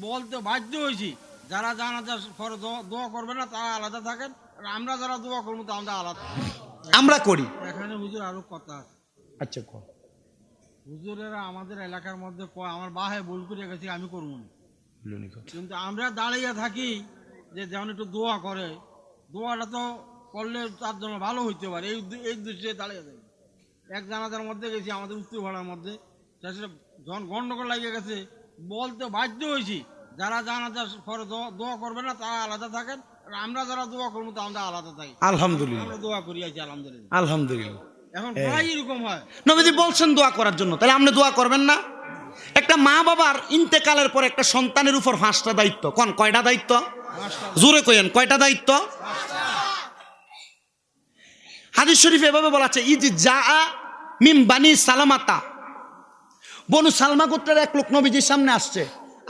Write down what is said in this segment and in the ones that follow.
বলতে বাধ্য হয়েছি। যারা জানাজা পরে দোয়া- দোয়া করবে না তারা আলাদা থাকেন। আর আমরা যারা দোয়া করব তা আমরা আলাদা। আমরা করি। এখানে হুজুর আরও কথা আছে। আচ্ছা কর। হুজুরেরা আমাদের এলাকার মধ্যে কয় আমার বাহে ভুল করে গেছি আমি করব না। কিন্তু আমরা দাঁড়িয়ে থাকি যে যেমন একটু দোয়া করে দোয়াটা তো করলে তার জন্য ভালো হইতে পারে। এই এই দৃশ্যে দাঁড়িয়ে থাকি। এক জানাজার মধ্যে গেছি আমাদের উত্তর ভাড়ার মধ্যে। সেটা যখন গন্ডগোল লাগিয়ে গেছে বলতে বাধ্য হয়েছি। যারা জানাজা পরে দোয়া- দোয়া করবে না তারা আলাদা থাকেন। আমরা যারা দোয়া করব তা আমরা আলাদা থাকি। আলহামদুলিল্লাহ। আমরা দোয়া করি আছি আলহামদুলিল্লাহ। আলহামদুলিল্লাহ। এখন প্রায় এরকম হয়। নবীজি বলছেন দোয়া করার জন্য। তাহলে আপনি দোয়া করবেন না? একটা মা বাবার ইন্তেকালের পর একটা সন্তানের উপর পাঁচটা দায়িত্ব। কোন কয়টা দায়িত্ব? জোরে কইেন কয়টা দায়িত্ব? হাদিস শরীফ এভাবে বলা আছে ইজ যা মিম বানি সালামাতা। বনু সালমা গোত্রের এক লোক নবীজির সামনে আসছে।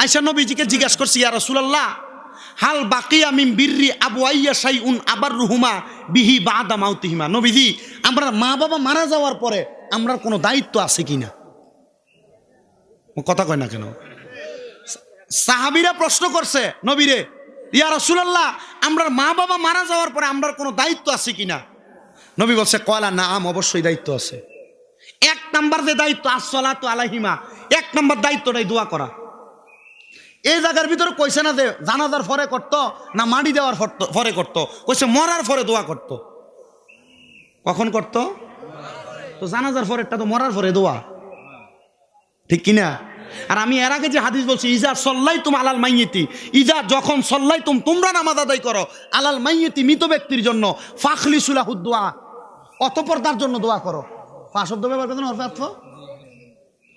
আয়সা নবীজিকে জিজ্ঞাসা করছি, ইয়া রাসূলুল্লাহ, হাল বাকিয়া মিম বিররি আবু আইয়া সাই উন আবার রুহুমা বিহি বা আদা মাউতিহিমা? নবীজি, আমরা মা বাবা মারা যাওয়ার পরে আমরা কোনো দায়িত্ব আছে কিনা ও কথা কয় না কেন? সাহাবিরা প্রশ্ন করছে, নবীরে, ইয়া রাসূলুল্লাহ আমরা মা বাবা মারা যাওয়ার পরে আমরা কোনো দায়িত্ব আছে কি না? নবী বলছে, কয়লা, না, আম অবশ্যই দায়িত্ব আছে। এক নাম্বার যে দায়িত্ব আসলা তো আলাহিমা এক নাম্বার দায়িত্বটাই দোয়া করা। এই জায়গার ভিতরে কইছে না যে জানাজার ফরে করত না মাটি দেওয়ার ফরে করত। কইছে মরার ফরে দোয়া করত। কখন করত? তো জানাজার ফরেরটা তো মরার ফরে দোয়া। ঠিক কিনা? আর আমি এর আগে যে হাদিস বলছি, ইজা সল্লাই তুম আলাল মাইয়েতি ইজা যখন সল্লাই তুম তোমরা নামাজ আদায় করো, আলাল মাইয়েতি মৃত ব্যক্তির জন্য ফাখলি সুলাহুদ্দোয়া অতপর তার জন্য দোয়া করো। ফা শব্দ ব্যবহার করতেন অর্থ?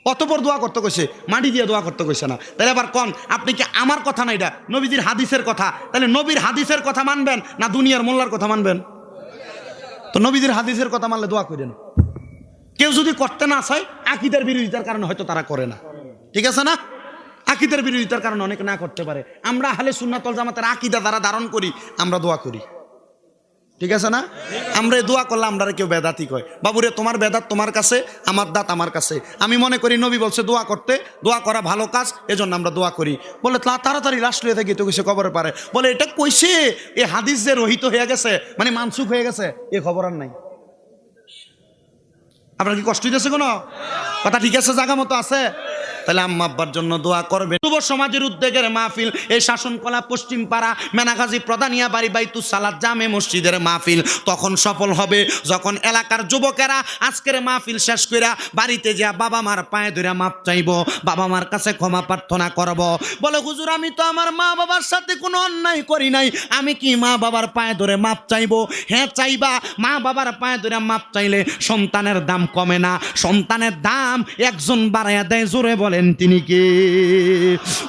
অতপর দোয়া করতে কইছে, মাটি দিয়ে দোয়া করতে কইছে না। তাহলে আবার কন, আপনি কি আমার কথা না এটা নবীজির হাদিসের কথা? তাহলে নবীর হাদিসের কথা মানবেন না দুনিয়ার মোল্লার কথা মানবেন? তো নবীজির হাদিসের কথা মানলে দোয়া করেন কেউ যদি করতে না চায়, আকিদের বিরোধিতার কারণে হয়তো তারা করে না। ঠিক আছে না? আকিদের বিরোধিতার কারণে অনেক না করতে পারে। আমরা হালে সুন্নাতল জামাতের আকিদা দ্বারা ধারণ করি, আমরা দোয়া করি। ঠিক আছে না? আমরা দোয়া করলে আমরা কেউ বেদাতি কয়। বাবুরে, তোমার বেদাত তোমার কাছে, আমার দাঁত আমার কাছে। আমি মনে করি নবী বলছে দোয়া করতে, দোয়া করা ভালো কাজ, এজন্য আমরা দোয়া করি। বলে তাড়াতাড়ি লাশ লুয়ে থাকি তো কিছু খবরে পারে। বলে, এটা কইছে, এ হাদিস যে রহিত হয়ে গেছে মানে মানসুখ হয়ে গেছে, এ খবর আর নাই। আপনার কি কষ্ট হইতেছে কোনো? কথা ঠিক আছে জায়গা মতো আছে? তাহলে আম্মা আব্বার জন্য দোয়া করবে। যুব সমাজের উদ্যোগের মাহফিল, এই শাসনকলা পশ্চিম পাড়া, মেনাগাজী প্রধানিয়া বাড়ি বাইতু সালাদ জামে মসজিদের মাহফিল। তখন সফল হবে যখন এলাকার যুবকেরা আজকের মাহফিল শেষ কইরা বাড়িতে যা বাবা মার পায়ে ধরে মাপ চাইব, বাবা মার কাছে ক্ষমা প্রার্থনা করব। বলে, হুজুর, আমি তো আমার মা বাবার সাথে কোনো অন্যায় করি নাই। আমি কি মা বাবার পায়ে ধরে মাপ চাইব? হ্যাঁ চাইবা। মা বাবার পায়ে ধরে মাপ চাইলে সন্তানের দাম কমে না। সন্তানের দাম একজন বাড়াইয়া দেয়, জোরে বলেন তিনি কি